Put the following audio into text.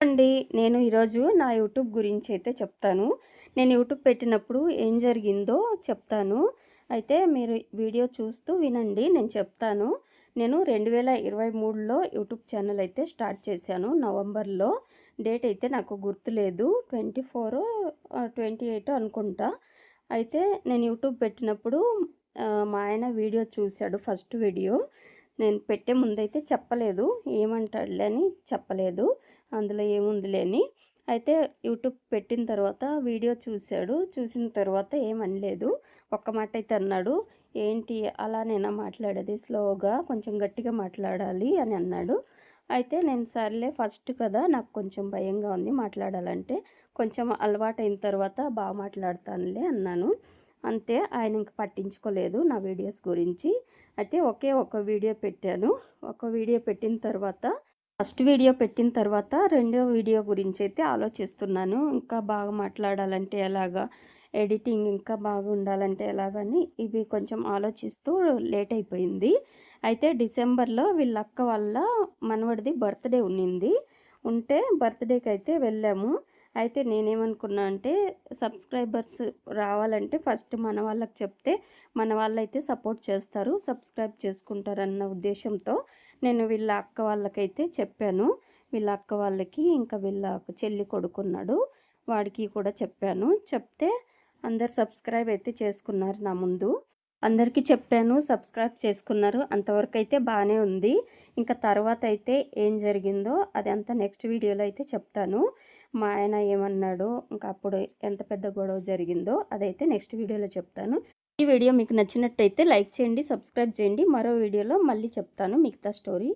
అండి. నేను ఈరోజు నా యూట్యూబ్ గురించి అయితే చెప్తాను. నేను యూట్యూబ్ పెట్టినప్పుడు ఏం జరిగిందో చెప్తాను. అయితే మీరు వీడియో చూస్తూ వినండి నేను చెప్తాను. నేను రెండు వేల ఇరవై మూడులో యూట్యూబ్ ఛానల్ అయితే స్టార్ట్ చేశాను నవంబర్లో. డేట్ అయితే నాకు గుర్తులేదు ట్వంటీ ఫోర్ ట్వంటీ ఎయిట్ అనుకుంటా. అయితే నేను యూట్యూబ్ పెట్టినప్పుడు మా ఆయన వీడియో చూశాడు ఫస్ట్ వీడియో. నేను పెట్టే ముందైతే చెప్పలేదు. ఏమంటాడులే అని చెప్పలేదు. అందులో ఏముందిలే అని. అయితే యూట్యూబ్ పెట్టిన తర్వాత వీడియో చూశాడు. చూసిన తర్వాత ఏమనలేదు. ఒక్క మాట అయితే అన్నాడు. ఏంటి అలా నేను మాట్లాడేది? స్లోగా కొంచెం గట్టిగా మాట్లాడాలి అని అన్నాడు. అయితే నేను సర్లే ఫస్ట్ కదా నాకు కొంచెం భయంగా ఉంది మాట్లాడాలంటే. కొంచెం అలవాటు అయిన తర్వాత బాగా మాట్లాడతానులే అన్నాను. అంతే ఆయన ఇంక పట్టించుకోలేదు నా వీడియోస్ గురించి. అయితే ఒకే ఒక వీడియో పెట్టాను. ఒక వీడియో పెట్టిన తర్వాత ఫస్ట్ వీడియో పెట్టిన తర్వాత రెండో వీడియో గురించి అయితే ఆలోచిస్తున్నాను. ఇంకా బాగా మాట్లాడాలంటే ఎలాగా? ఎడిటింగ్ ఇంకా బాగా ఉండాలంటే ఎలాగని ఇవి కొంచెం ఆలోచిస్తూ లేట్ అయిపోయింది. అయితే డిసెంబర్లో వీళ్ళ అక్క వల్ల మనవడిది బర్త్డే ఉన్నింది. ఉంటే బర్త్డేకి అయితే వెళ్ళాము. అయితే నేనేమనుకున్నా అంటే సబ్స్క్రైబర్స్ రావాలంటే ఫస్ట్ మన వాళ్ళకి చెప్తే మన వాళ్ళైతే సపోర్ట్ చేస్తారు సబ్స్క్రైబ్ చేసుకుంటారన్న ఉద్దేశంతో నేను వీళ్ళ అక్క వాళ్ళకైతే చెప్పాను. వీళ్ళ అక్క వాళ్ళకి ఇంకా వీళ్ళ చెల్లి కొడుకున్నాడు వాడికి కూడా చెప్పాను. చెప్తే అందరు సబ్స్క్రైబ్ అయితే చేసుకున్నారు నా ముందు. అందరికీ చెప్పాను సబ్స్క్రైబ్ చేసుకున్నారు. అంతవరకు అయితే బాగానే ఉంది. ఇంకా తర్వాత అయితే ఏం జరిగిందో అది అంతా నెక్స్ట్ వీడియోలో అయితే చెప్తాను. మా ఆయన ఏమన్నాడు ఇంకా అప్పుడు ఎంత పెద్ద గొడవ జరిగిందో అదైతే నెక్స్ట్ వీడియోలో చెప్తాను. ఈ వీడియో మీకు నచ్చినట్టయితే లైక్ చేయండి సబ్స్క్రైబ్ చేయండి. మరో వీడియోలో మళ్ళీ చెప్తాను. మిగతా స్టోరీ